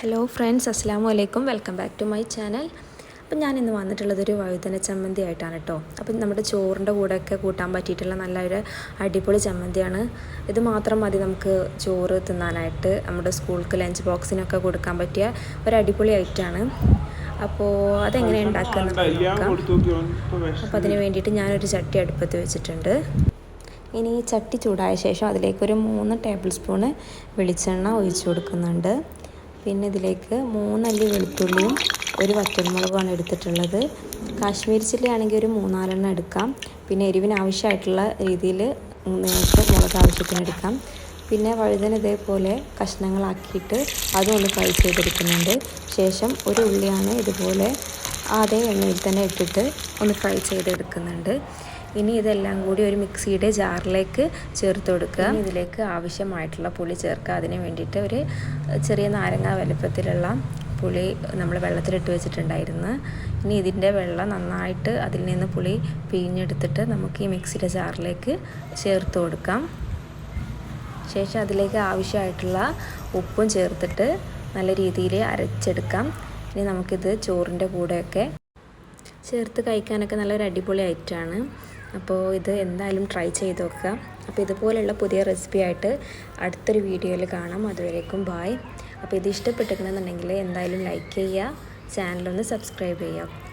Hello friends അസ്സാം വലൈക്കും welcome back to my channel അപ്പം ഞാൻ ഇന്ന് വന്നിട്ടുള്ളത് ഒരു വഴുതന ചമ്മന്തി ആയിട്ടാണ് കേട്ടോ അപ്പം നമ്മുടെ ചോറിന്റെ കൂടെയൊക്കെ കൂട്ടാൻ പറ്റിയിട്ടുള്ള നല്ലൊരു അടിപൊളി ചമ്മന്തിയാണ്. ഇത് മാത്രം മതി നമുക്ക് ചോറ് തിന്നാനായിട്ട്. നമ്മുടെ സ്കൂൾക്ക് ലഞ്ച് ബോക്സിനൊക്കെ കൊടുക്കാൻ പറ്റിയ ഒരു അടിപൊളി ഐറ്റമാണ് അപ്പോൾ അതെങ്ങനെ ഉണ്ടാക്കുന്നത് അപ്പോൾ അതിന് വേണ്ടിയിട്ട് ഞാനൊരു ചട്ടി അടുപ്പത്ത് വെച്ചിട്ടുണ്ട്. ഇനി ഈ ചട്ടി ചൂടായ ശേഷം അതിലേക്ക് ഒരു മൂന്ന് ടേബിൾ സ്പൂണ് വെളിച്ചെണ്ണ ഒഴിച്ചു കൊടുക്കുന്നുണ്ട്. പിന്നെ ഇതിലേക്ക് മൂന്നല്ലി വെളുത്തുള്ളിയും ഒരു വറ്റൽമുളകുമാണ് എടുത്തിട്ടുള്ളത്. കാശ്മീരി ചില്ലി ആണെങ്കിൽ ഒരു മൂന്നാലെണ്ണം എടുക്കാം. പിന്നെ എരിവിന് ആവശ്യമായിട്ടുള്ള രീതിയിൽ നിങ്ങൾക്ക് മുളക് ആവശ്യത്തിന് എടുക്കാം. പിന്നെ വഴുതന ഇതേപോലെ കഷ്ണങ്ങളാക്കിയിട്ട് അതുകൊണ്ട് ഫ്രൈ ചെയ്തെടുക്കുന്നുണ്ട്. ശേഷം ഒരു ഉള്ളിയാണ് ഇതുപോലെ അതേ എണ്ണയിൽ തന്നെ ഇട്ടിട്ട് ഒന്ന് ഫ്രൈ ചെയ്തെടുക്കുന്നുണ്ട്. ഇനി ഇതെല്ലാം കൂടി ഒരു മിക്സിയുടെ ജാറിലേക്ക് ചേർത്ത് കൊടുക്കുക. ഇതിലേക്ക് ആവശ്യമായിട്ടുള്ള പുളി ചേർക്കുക. അതിന് വേണ്ടിയിട്ട് ഒരു ചെറിയ നാരങ്ങ വലുപ്പത്തിലുള്ള പുളി നമ്മൾ വെള്ളത്തിലിട്ട് വെച്ചിട്ടുണ്ടായിരുന്നു. ഇനി ഇതിന്റെ വെള്ളം നന്നായിട്ട് അതിൽ നിന്ന് പുളി പിഴിഞ്ഞെടുത്തിട്ട് നമുക്ക് ഈ മിക്സിയുടെ ജാറിലേക്ക് ചേർത്ത് കൊടുക്കാം. ശേഷം അതിലേക്ക് ആവശ്യമായിട്ടുള്ള ഉപ്പും ചേർത്തിട്ട് നല്ല രീതിയിൽ അരച്ചെടുക്കാം. ഇനി നമുക്കിത് ചോറിന്റെ കൂടെയൊക്കെ ചേർത്ത് കഴിക്കാനൊക്കെ നല്ലൊരു അടിപൊളി ഐറ്റമാണ്. അപ്പോൾ ഇത് എന്തായാലും ട്രൈ ചെയ്ത് നോക്കുക. അപ്പോൾ ഇതുപോലുള്ള പുതിയ റെസിപ്പി ആയിട്ട് അടുത്തൊരു വീഡിയോയിൽ കാണാം. അതുവരേക്കും ബായ് അപ്പോൾ ഇത് ഇഷ്ടപ്പെട്ടിട്ടുണ്ടെന്നുണ്ടെങ്കിൽ എന്തായാലും ലൈക്ക് ചെയ്യുക. ചാനലൊന്ന് സബ്സ്ക്രൈബ് ചെയ്യുക.